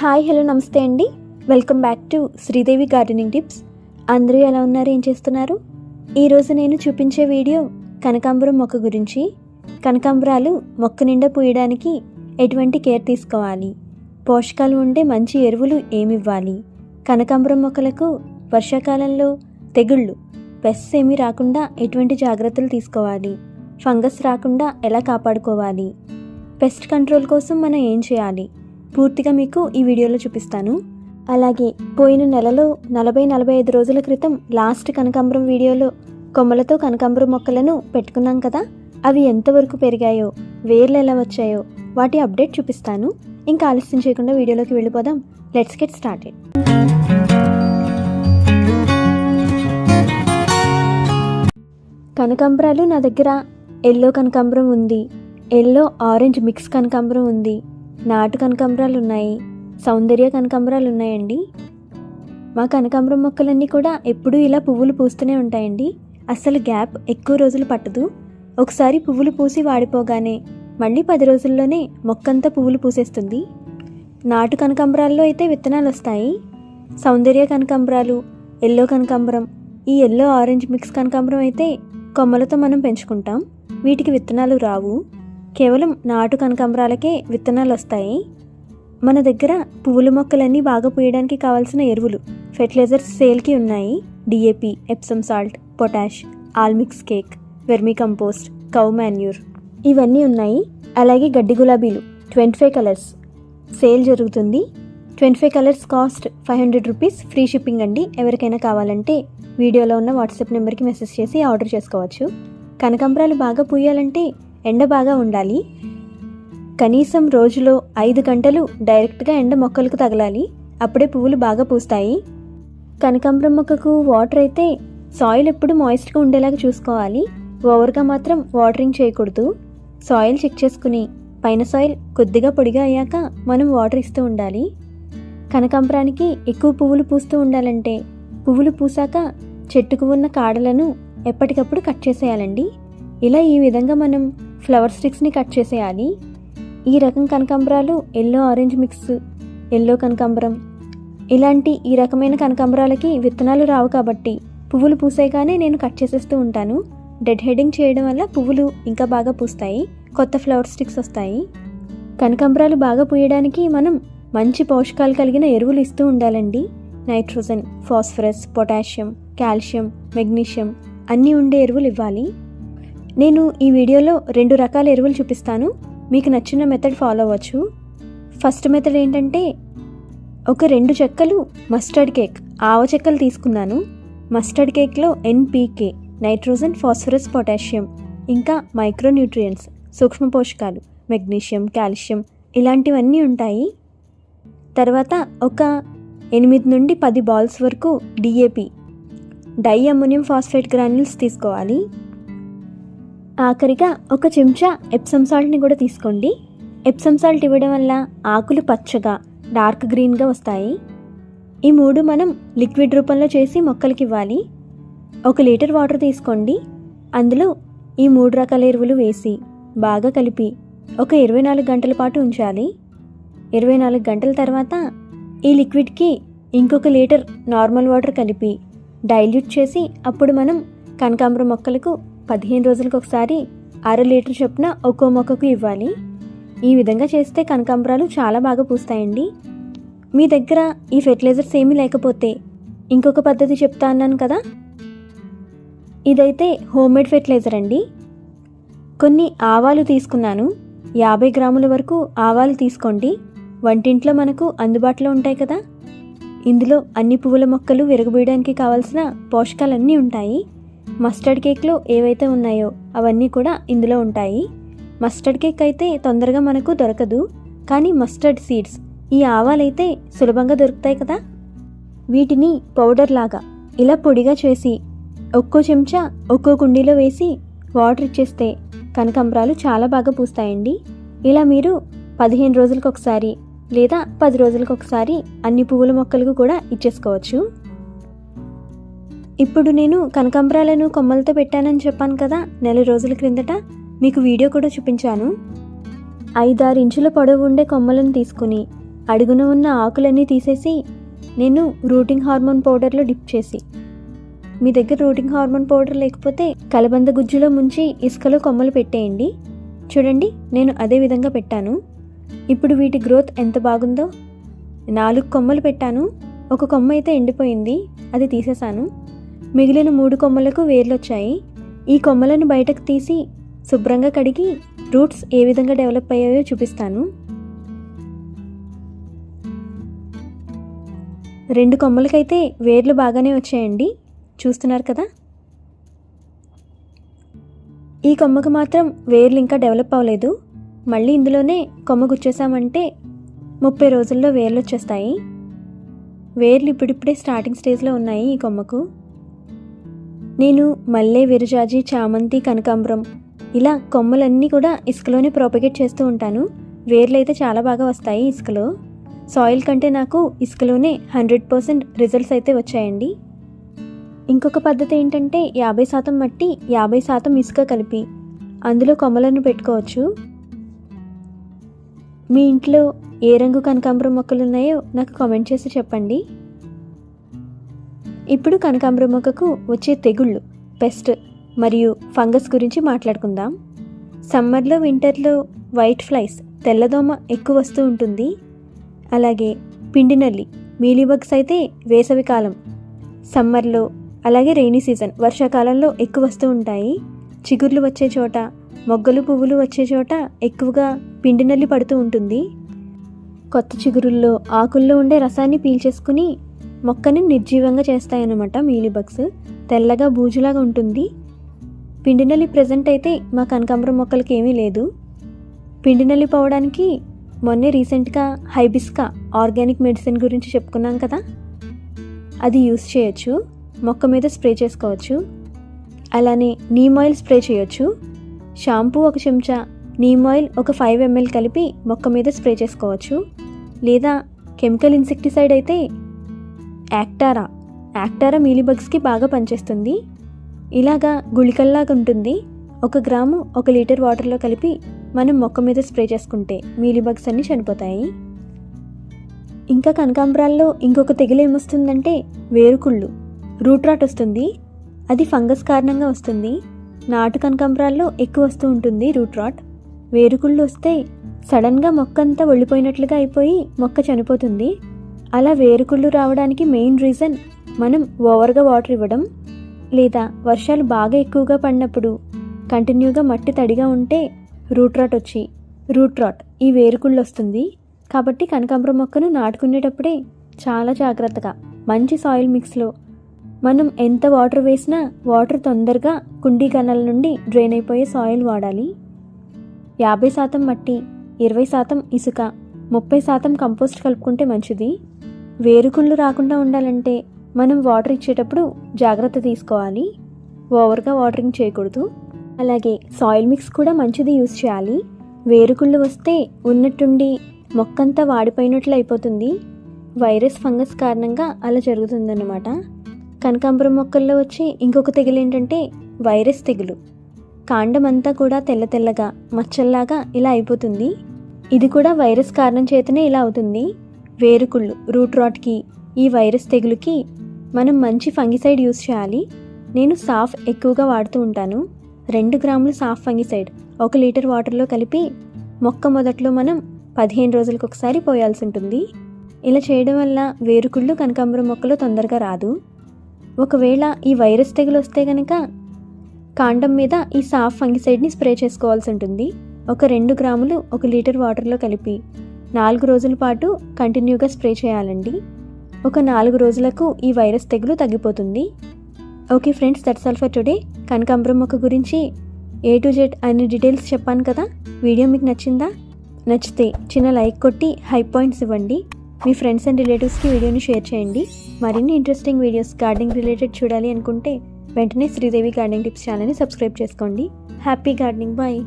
Hi hello నమస్తే అండి. Welcome back to Sridevi gardening tips. అందరూ ఎలా ఉన్నారు? ఏం చేస్తున్నారు? ఈరోజు నేను చూపించే వీడియో కనకాంబరం మొక్క గురించి. కనకాంబరాలు మొక్క నిండా పూయడానికి ఎటువంటి కేర్ తీసుకోవాలి? పోషకాలు ఉండే మంచి ఎరువులు ఏమివ్వాలి? కనకాంబరం మొక్కలకు వర్షాకాలంలో తెగుళ్ళు పెస్ట్స్ ఏమీ రాకుండా ఎటువంటి జాగ్రత్తలు తీసుకోవాలి? ఫంగస్ రాకుండా ఎలా కాపాడుకోవాలి? పెస్ట్ కంట్రోల్ కోసం మనం ఏం చేయాలి? పూర్తిగా మీకు ఈ వీడియోలో చూపిస్తాను. అలాగే పోయిన నెలలో నలభై నలభై ఐదు రోజుల క్రితం లాస్ట్ కనకాంబరం వీడియోలో కొమ్మలతో కనకాంబరం మొక్కలను పెట్టుకున్నాం కదా అవి ఎంతవరకు పెరిగాయో వేర్లు ఎలా వచ్చాయో వాటి అప్డేట్ చూపిస్తాను. ఇంకా ఆలస్యం చేయకుండా వీడియోలోకి వెళ్ళిపోదాం. లెట్స్ గెట్ స్టార్టెడ్ కనకాంబరాలు నా దగ్గర ఎల్లో కనకాంబరం ఉంది ఎల్లో ఆరెంజ్ మిక్స్ కనకాంబరం ఉంది నాటు కనకాంబరాలు ఉన్నాయి సౌందర్య కనకాంబరాలు ఉన్నాయండి మా కనకాంబరం మొక్కలన్నీ కూడా ఎప్పుడూ ఇలా పువ్వులు పూస్తూనే ఉంటాయండి. అస్సలు గ్యాప్ ఎక్కువ రోజులు పట్టదు. ఒకసారి పువ్వులు పూసి వాడిపోగానే మళ్ళీ పది రోజుల్లోనే మొక్కంతా పువ్వులు పూసేస్తుంది. నాటు కనకాంబరాల్లో అయితే విత్తనాలు వస్తాయి సౌందర్య కనకాంబరాలు ఎల్లో కనకాంబరం ఈ ఎల్లో ఆరెంజ్ మిక్స్ కనకాంబరం అయితే కొమ్మలతో మనం పెంచుకుంటాం. వీటికి విత్తనాలు రావు. కేవలం నాటు కనకాంబరాలకే విత్తనాలు వస్తాయి మన దగ్గర పువ్వుల మొక్కలన్నీ బాగా పూయడానికి కావాల్సిన ఎరువులు ఫెర్టిలైజర్స్ సేల్కి ఉన్నాయి. DAP Epsom salt potash all mix cake vermicompost cow manure ఇవన్నీ ఉన్నాయి. అలాగే గడ్డి గులాబీలు ట్వంటీ ఫైవ్ కలర్స్. సేల్ జరుగుతుంది. Twenty five colours cost five hundred rupees. Free shipping అండి. ఎవరికైనా కావాలంటే వీడియోలో ఉన్న వాట్సాప్ నెంబర్కి మెసేజ్ చేసి ఆర్డర్ చేసుకోవచ్చు. కనకాంబరాలు బాగా పూయాలంటే ఎండ బాగా ఉండాలి. కనీసం రోజులో ఐదు గంటలు డైరెక్ట్గా ఎండ మొక్కలకు తగలాలి. అప్పుడే పువ్వులు బాగా పూస్తాయి. కనకాంబరం మొక్కకు వాటర్ అయితే సాయిల్ ఎప్పుడు మాయిస్ట్గా ఉండేలాగా చూసుకోవాలి. ఓవర్గా మాత్రం వాటరింగ్ చేయకూడదు. సాయిల్ చెక్ చేసుకుని పైన సాయిల్ కొద్దిగా పొడిగా అయ్యాక మనం వాటర్ ఇస్తూ ఉండాలి. కనకాంబరానికి ఎక్కువ పువ్వులు పూస్తూ ఉండాలంటే పువ్వులు పూసాక చెట్టుకు ఉన్న కాడలను ఎప్పటికప్పుడు కట్ చేసేయాలండి. ఇలా ఈ విధంగా మనం ఫ్లవర్ స్టిక్స్ని కట్ చేసేయాలి. ఈ రకం కనకాంబరాలు ఎల్లో ఆరెంజ్ మిక్స్ ఎల్లో కనకాంబరం. ఇలాంటి ఈ రకమైన కనకాంబరాలకి విత్తనాలు రావు కాబట్టి పువ్వులు పూసేగానే నేను కట్ చేసేస్తూ ఉంటాను. డెడ్ హెడింగ్ చేయడం వల్ల పువ్వులు ఇంకా బాగా పూస్తాయి కొత్త ఫ్లవర్ స్టిక్స్ వస్తాయి. కనకాంబరాలు బాగా పూయడానికి మనం మంచి పోషకాలు కలిగిన ఎరువులు ఇస్తూ ఉండాలండి. Nitrogen phosphorus potassium calcium magnesium అన్నీ ఉండే ఎరువులు ఇవ్వాలి. నేను ఈ వీడియోలో రెండు రకాల ఎరువులు చూపిస్తాను. మీకు నచ్చిన మెథడ్ ఫాలో అవ్వచ్చు. ఫస్ట్ మెథడ్ ఏంటంటే ఒక రెండు చెక్కలు మస్టర్డ్ కేక్ ఆవ చెక్కలు తీసుకున్నాను. మస్టర్డ్ కేక్లో ఎన్పీకే నైట్రోజన్ ఫాస్ఫరస్ పొటాషియం ఇంకా మైక్రోన్యూట్రియంట్స్ సూక్ష్మ పోషకాలు మెగ్నీషియం కాల్షియం ఇలాంటివన్నీ ఉంటాయి. తర్వాత ఒక ఎనిమిది నుండి పది బాల్స్ వరకు DAP di ammonium phosphate granules తీసుకోవాలి. ఆఖరిగా ఒక చెంచా ఎప్సమ్ సాల్ట్ని కూడా తీసుకోండి. ఎప్సమ్ సాల్ట్ ఇవ్వడం వల్ల ఆకులు పచ్చగా డార్క్ గ్రీన్గా వస్తాయి. ఈ మూడు మనం లిక్విడ్ రూపంలో చేసి మొక్కలకి ఇవ్వాలి. ఒక లీటర్ వాటర్ తీసుకోండి. అందులో ఈ మూడు రకాల ఎరువులు వేసి బాగా కలిపి ఒక ఇరవై నాలుగు గంటల పాటు ఉంచాలి. ఇరవై నాలుగు గంటల తర్వాత ఈ లిక్విడ్కి ఇంకొక లీటర్ నార్మల్ వాటర్ కలిపి డైల్యూట్ చేసి అప్పుడు మనం కనకాంబరం మొక్కలకు పదిహేను రోజులకు ఒకసారి అర లీటర్ చొప్పున ఒక్కో మొక్కకు ఇవ్వాలి. ఈ విధంగా చేస్తే కనకాంబరాలు చాలా బాగా పూస్తాయండి. మీ దగ్గర ఈ ఫెర్టిలైజర్స్ ఏమీ లేకపోతే ఇంకొక పద్ధతి చెప్తా అన్నాను కదా? ఇదైతే హోమ్మేడ్ ఫెర్టిలైజర్ అండి. కొన్ని ఆవాలు తీసుకున్నాను. యాభై గ్రాముల వరకు ఆవాలు తీసుకోండి. వంటింట్లో మనకు అందుబాటులో ఉంటాయి కదా? ఇందులో అన్ని పువ్వుల మొక్కలు విరగబీయడానికి కావాల్సిన పోషకాలన్నీ ఉంటాయి. మస్టర్డ్ కేక్లో ఏవైతే ఉన్నాయో అవన్నీ కూడా ఇందులో ఉంటాయి. మస్టర్డ్ కేక్ అయితే తొందరగా మనకు దొరకదు. కానీ మస్టర్డ్ సీడ్స్ ఈ ఆవాలైతే సులభంగా దొరుకుతాయి కదా? వీటిని పౌడర్ లాగా ఇలా పొడిగా చేసి ఒక్కో చెంచా ఒక్కో కుండీలో వేసి వాటర్ ఇచ్చేస్తే కనకాంబరాలు చాలా బాగా పూస్తాయండి. ఇలా మీరు పదిహేను రోజులకు ఒకసారి లేదా పది రోజులకు ఒకసారి అన్ని పువ్వుల మొక్కలకు కూడా ఇచ్చేసుకోవచ్చు. ఇప్పుడు నేను కనకాంబరాలను కొమ్మలతో పెట్టానని చెప్పాను కదా నెల రోజుల క్రిందట మీకు వీడియో కూడా చూపించాను. ఐదారు ఇంచుల పొడవు ఉండే కొమ్మలను తీసుకుని అడుగున ఉన్న ఆకులన్నీ తీసేసి నేను రూటింగ్ హార్మోన్ పౌడర్లో డిప్ చేసి. మీ దగ్గర రూటింగ్ హార్మోన్ పౌడర్ లేకపోతే కలబంద గుజ్జులో ముంచి ఇసుకలో కొమ్మలు పెట్టేయండి. చూడండి నేను అదే విధంగా పెట్టాను. ఇప్పుడు వీటి గ్రోత్ ఎంత బాగుందో. నాలుగు కొమ్మలు పెట్టాను. ఒక కొమ్మ అయితే ఎండిపోయింది. అది తీసేశాను. మిగిలిన మూడు కొమ్మలకు వేర్లు వచ్చాయి ఈ కొమ్మలను బయటకు తీసి శుభ్రంగా కడిగి రూట్స్ ఏ విధంగా డెవలప్ అయ్యాయో చూపిస్తాను. రెండు కొమ్మలకైతే వేర్లు బాగానే వచ్చాయండి. చూస్తున్నారు కదా? ఈ కొమ్మకు మాత్రం వేర్లు ఇంకా డెవలప్ అవ్వలేదు. మళ్ళీ ఇందులోనే కొమ్మ గుచ్చేసామంటే ముప్పై రోజుల్లో వేర్లు వచ్చేస్తాయి వేర్లు ఇప్పుడిప్పుడే స్టార్టింగ్ స్టేజ్లో ఉన్నాయి ఈ కొమ్మకు. నేను మల్లె విరజాజి చామంతి కనకాంబరం ఇలా కొమ్మలన్నీ కూడా ఇసుకలోనే ప్రాపగేట్ చేస్తూ ఉంటాను. వేర్లు అయితే చాలా బాగా వస్తాయి ఇసుకలో. సాయిల్ కంటే నాకు ఇసుకలోనే హండ్రెడ్ పర్సెంట్ రిజల్ట్స్ అయితే వచ్చాయండి. ఇంకొక పద్ధతి ఏంటంటే యాభై శాతం మట్టి యాభై శాతం ఇసుక కలిపి అందులో కొమ్మలను పెట్టుకోవచ్చు. మీ ఇంట్లో ఏ రంగు కనకాంబరం మొక్కలు ఉన్నాయో నాకు కామెంట్ చేసి చెప్పండి. ఇప్పుడు కనకాంబర మొక్కకు వచ్చే తెగుళ్ళు పెస్ట్ మరియు ఫంగస్ గురించి మాట్లాడుకుందాం. సమ్మర్లో వింటర్లో వైట్ ఫ్లైస్ తెల్లదోమ ఎక్కువ వస్తూ ఉంటుంది. అలాగే పిండి నల్లి మీలీబగ్స్ అయితే వేసవి కాలం సమ్మర్లో అలాగే రెయినీ సీజన్ వర్షాకాలంలో ఎక్కువ వస్తూ ఉంటాయి. చిగుర్లు వచ్చే చోట మొగ్గలు పువ్వులు వచ్చే చోట ఎక్కువగా పిండి నల్లి పడుతూ ఉంటుంది. కొత్త చిగురుల్లో ఆకుల్లో ఉండే రసాన్ని పీల్చేసుకుని మొక్కని నిర్జీవంగా చేస్తాయన్నమాట మీలీబగ్స్ తెల్లగా బూజులాగా ఉంటుంది. పిండి నల్లి ప్రజెంట్ అయితే మా కనకాంబరం మొక్కలకి ఏమీ లేదు. పిండి నల్లి పోవడానికి మొన్నే రీసెంట్గా హైబిస్కా ఆర్గానిక్ మెడిసిన్ గురించి చెప్పుకున్నాం కదా. అది యూస్ చేయొచ్చు. మొక్క మీద స్ప్రే చేసుకోవచ్చు. అలానే నీమ్ ఆయిల్ స్ప్రే చేయొచ్చు. షాంపూ ఒక చెంచా నీమ్ ఆయిల్ ఒక ఫైవ్ ఎంఎల్ కలిపి మొక్క మీద స్ప్రే చేసుకోవచ్చు. లేదా కెమికల్ ఇన్సెక్టిసైడ్ అయితే యాక్టారా? యాక్టారా మీలీబగ్స్కి బాగా పనిచేస్తుంది. ఇలాగా గుళికల్లాగా ఉంటుంది. ఒక గ్రాము ఒక లీటర్ వాటర్లో కలిపి మనం మొక్క మీద స్ప్రే చేసుకుంటే మీలీబగ్స్ అన్నీ చనిపోతాయి. ఇంకా కనకాంబరాల్లో ఇంకొక తెగులు ఏమొస్తుందంటే వేరుకుళ్ళు. రూట్ రాట్ వస్తుంది. అది ఫంగస్ కారణంగా వస్తుంది. నాటు కనకాంబరాల్లో ఎక్కువ వస్తూ ఉంటుంది రూట్ రాట్. వేరుకుళ్ళు వస్తే సడన్గా మొక్క అంతా ఒళ్ళిపోయినట్లుగా అయిపోయి మొక్క చనిపోతుంది. అలా వేరుకుళ్ళు రావడానికి మెయిన్ రీజన్ మనం ఓవర్గా వాటర్ ఇవ్వడం లేదా వర్షాలు బాగా ఎక్కువగా పడినప్పుడు కంటిన్యూగా మట్టి తడిగా ఉంటే రూట్ రాట్ వచ్చి రూట్ రాట్ ఈ వేరుకుళ్ళు వస్తుంది. కాబట్టి కనకాంబరం మొక్కను నాటుకునేటప్పుడే చాలా జాగ్రత్తగా మంచి సాయిల్ మిక్స్లో మనం ఎంత వాటర్ వేసినా వాటర్ తొందరగా కుండీ కణాల నుండి డ్రైన్ అయిపోయే సాయిల్ వాడాలి. యాభై శాతం మట్టి ఇరవై శాతం ఇసుక ముప్పై శాతం కంపోస్ట్ కలుపుకుంటే మంచిది. వేరుకుళ్ళు రాకుండా ఉండాలంటే మనం వాటర్ ఇచ్చేటప్పుడు జాగ్రత్త తీసుకోవాలి. ఓవర్గా వాటరింగ్ చేయకూడదు. అలాగే సాయిల్ మిక్స్ కూడా మంచిది యూస్ చేయాలి. వేరుకుళ్ళు వస్తే ఉన్నట్టుండి మొక్కంతా వాడిపోయినట్లు అయిపోతుంది. వైరస్ ఫంగస్ కారణంగా అలా జరుగుతుందన్నమాట. కనకాంబరం మొక్కల్లో వచ్చి ఇంకొక తెగులు ఏంటంటే వైరస్ తెగులు. కాండం అంతా కూడా తెల్ల తెల్లగా మచ్చల్లాగా ఇలా అయిపోతుంది. ఇది కూడా వైరస్ కారణం చేతనే ఇలా అవుతుంది. వేరుకుళ్ళు రూట్ రాట్కి ఈ వైరస్ తెగులుకి మనం మంచి ఫంగిసైడ్ యూస్ చేయాలి. నేను సాఫ్ ఎక్కువగా వాడుతూ ఉంటాను. రెండు గ్రాములు సాఫ్ ఫంగిసైడ్ ఒక లీటర్ వాటర్లో కలిపి మొక్క మొదట్లో మనం పదిహేను రోజులకు ఒకసారి పోయాల్సి ఉంటుంది. ఇలా చేయడం వల్ల వేరుకుళ్ళు కనకాంబరం మొక్కలు తొందరగా రాదు. ఒకవేళ ఈ వైరస్ తెగులు వస్తే కనుక కాండం మీద ఈ సాఫ్ ఫంగిసైడ్ని స్ప్రే చేసుకోవాల్సి ఉంటుంది. ఒక రెండు గ్రాములు ఒక లీటర్ వాటర్లో కలిపి నాలుగు రోజుల పాటు కంటిన్యూగా స్ప్రే చేయాలండి. ఒక నాలుగు రోజులకు ఈ వైరస్ తెగులు తగ్గిపోతుంది. Okay friends that's all for today కనకాంబరం మొక్క గురించి ఏ టు జెడ్ అన్ని డీటెయిల్స్ చెప్పాను కదా? వీడియో మీకు నచ్చిందా? నచ్చితే చిన్న లైక్ కొట్టి హై పాయింట్స్ ఇవ్వండి. మీ ఫ్రెండ్స్ అండ్ రిలేటివ్స్కి వీడియోని షేర్ చేయండి. మరిన్ని ఇంట్రెస్టింగ్ వీడియోస్ గార్డెనింగ్ రిలేటెడ్ చూడాలి అనుకుంటే వెంటనే శ్రీదేవి గార్డెనింగ్ టిప్స్ ఛానల్ని సబ్స్క్రైబ్ చేసుకోండి. Happy gardening bye